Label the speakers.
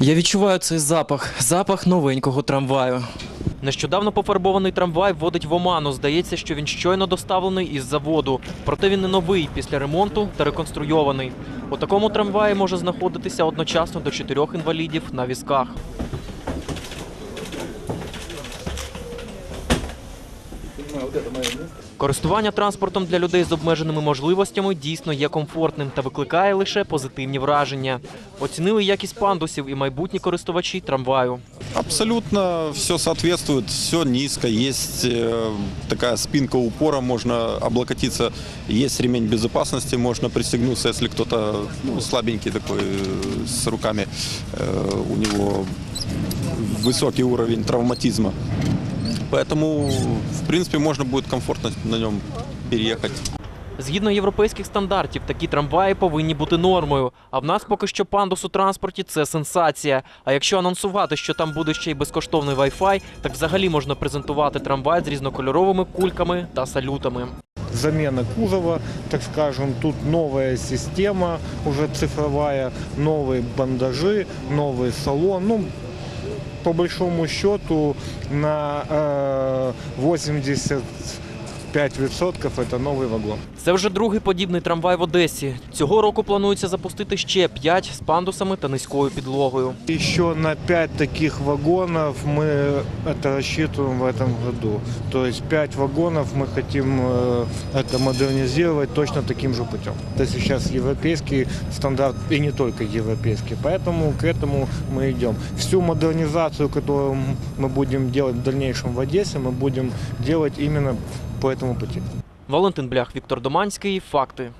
Speaker 1: Я відчуваю цей запах, запах новенького трамваю. Нещодавно пофарбований трамвай вводить в оману. Здається, що він щойно доставлений із заводу. Проте він не новий після ремонту та реконструйований. У такому трамваї може знаходитися одночасно до чотирьох інвалідів на візках. Користування транспортом для людей з обмеженими можливостями дійсно є комфортним та викликає лише позитивні враження. Оцінили якість пандусів і майбутні користувачі трамваю.
Speaker 2: Абсолютно все соответствует, все низко, есть э, такая спинка упора, можно облокотиться, есть ремень безопасности, можно пристегнуться, если кто-то ну, слабенький такой, э, с руками, э, у него высокий уровень травматизма. Поэтому, в принципе, можно будет комфортно на нем переехать.
Speaker 1: Згідно європейських стандартів, такі трамваї повинні бути нормою. А в нас поки що пандус у транспорті це сенсація. А якщо анонсувати, що там буде ще й безкоштовний Wi-Fi, так взагалі можна презентувати трамвай з різнокольоровими кульками та салютами.
Speaker 3: замена кузова, так скажем, тут новая система уже цифровая, новые бандажи, новый салон. Ну, по большому счету на э, 80 5% – це новий вагон.
Speaker 1: Це вже другий подібний трамвай в Одесі. Цього року планується запустити ще 5 з пандусами та низькою підлогою.
Speaker 3: Ще на 5 таких вагонів ми це розраховуємо в цьому році. Тобто 5 вагонів ми хочемо е, це модернізувати точно таким же путем. Це зараз європейський стандарт і не тільки європейський. Тому к этому ми йдемо. Всю модернізацію, яку ми будемо робити в дальнейшем в Одесі, ми будемо робити іменно по этому пути.
Speaker 1: Валентин Блях, Віктор Доманський. Факти.